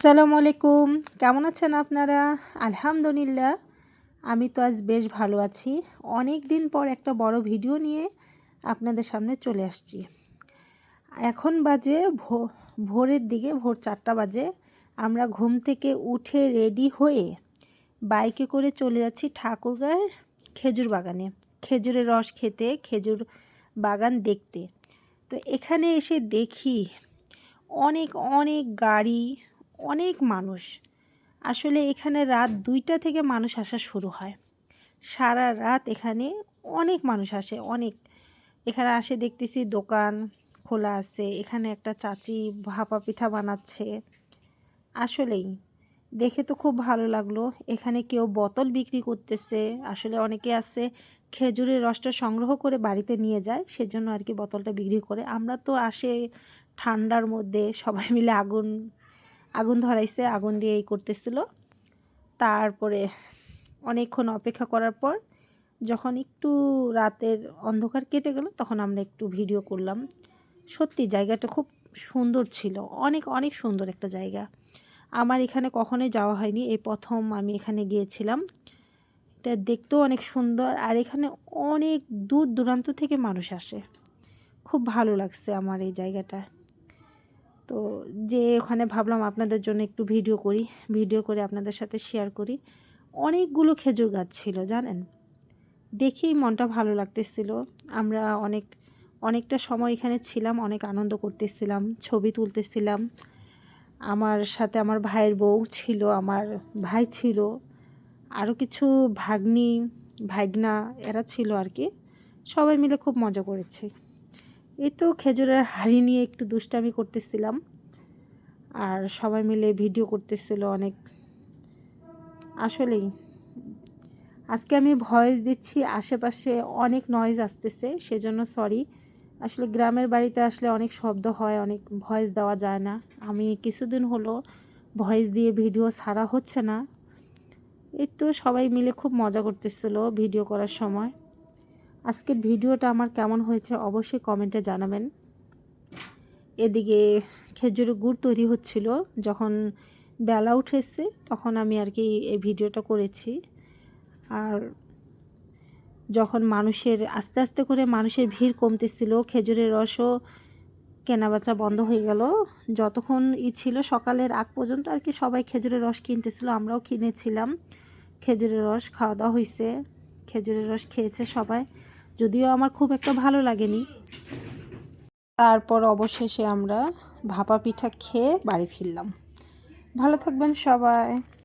আসসালামু আলাইকুম। কেমন আছেন আপনারা? আলহামদুলিল্লাহ। আমি তো আজ বেশ ভালো আছি। অনেক দিন পর একটা বড় ভিডিও নিয়ে আপনাদের সামনে চলে আসছি। এখন বাজে ভোরের দিকে, ভোর চারটা বাজে। আমরা ঘুম থেকে উঠে রেডি হয়ে বাইকে করে চলে যাচ্ছি ঠাকুরগাঁর খেজুর বাগানে। খেজুরের রস খেতে, খেজুর বাগান দেখতে। তো এখানে এসে দেখি অনেক অনেক গাড়ি অনেক মানুষ। আসলে এখানে রাত দুইটা থেকে মানুষ আসা শুরু হয়। সারা রাত এখানে অনেক মানুষ আসে, অনেক। এখানে আসে দেখতেছি দোকান খোলা আছে, এখানে একটা চাচি ভাপা পিঠা বানাচ্ছে। আসলেই, দেখে তো খুব ভালো লাগল। এখানে কেউ বোতল বিক্রি করতেছে, আসলে অনেকে আছে খেজুরের রসটা সংগ্রহ করে বাড়িতে নিয়ে যায়, সেজন্য আর কি বোতলটা বিক্রি করে। আমরা তো আসে ঠান্ডার মধ্যে সবাই মিলে আগুন আগুন ধরাইছে, আগুন দিয়ে এই করতেছিল। তারপরে অনেকক্ষণ অপেক্ষা করার পর যখন একটু রাতের অন্ধকার কেটে গেল, তখন আমরা একটু ভিডিও করলাম। সত্যি, জায়গাটা খুব সুন্দর ছিল। অনেক অনেক সুন্দর একটা জায়গা। আমার এখানে কখনোই যাওয়া হয়নি। এই প্রথম আমি এখানে গিয়েছিলাম। এটা দেখতেও অনেক সুন্দর আর এখানে অনেক দূর দূরান্ত থেকে মানুষ আসে। খুব ভালো লাগছে আমার এই জায়গাটা। তো যে ওখানে ভাবলাম আপনাদের জন্য একটু ভিডিও করি ভিডিও করে আপনাদের সাথে শেয়ার করি। অনেকগুলো খেজুর গাছ ছিল, জানেন? দেখেই মনটা ভালো লাগতেছিল। আমরা অনেক, অনেকটা সময় এখানে ছিলাম, অনেক আনন্দ করতেছিলাম, ছবি তুলতেছিলাম। আমার সাথে আমার ভাইয়ের বউ ছিল, আমার ভাই ছিল আরও কিছু ভাগ্নি ভাগনা এরা ছিল আর কি। সবাই মিলে খুব মজা করেছি। এই তো খেজুরের হাড়ি নিয়ে একটু দুষ্টামি করতেছিলাম। আর সবাই মিলে ভিডিও করতেছিল অনেক। আসলেই, আজকে আমি ভয়েস দিচ্ছি আশেপাশে অনেক নয়েজ আসতেছে, সেজন্য সরি আসলে গ্রামের বাড়িতে আসলে অনেক শব্দ হয়, অনেক ভয়েস দেওয়া যায় না। আমি কিছুদিন হলো ভয়েস দিয়ে ভিডিও ছাড়া হচ্ছে না। এই তো সবাই মিলে খুব মজা করতেছিল ভিডিও করার সময়। আজকের ভিডিওটা আমার কেমন হয়েছে অবশ্যই কমেন্টে জানাবেন। এদিকে খেজুরের গুড় তৈরি হচ্ছিল, যখন বেলা উঠেছে তখন আমি আর কি এই ভিডিওটা করেছি। আর যখন মানুষের, আস্তে আস্তে করে মানুষের ভিড় কমতেছিল, খেজুরের রসও কেনাবেচা বন্ধ হয়ে গেল, যতক্ষণ ই ছিল সকালের আগ পর্যন্ত আর কি সবাই খেজুরের রস কিনতেছিল, আমরাও কিনেছিলাম। খেজুরের রস খাওয়া দাওয়া হয়েছে খেজুরের রস খেয়েছে সবাই। যদিও আমার খুব একটা ভালো লাগেনি। তারপর অবশেষে আমরা ভাপা পিঠা খেয়ে বাড়ি ফিরলাম। ভালো থাকবেন সবাই।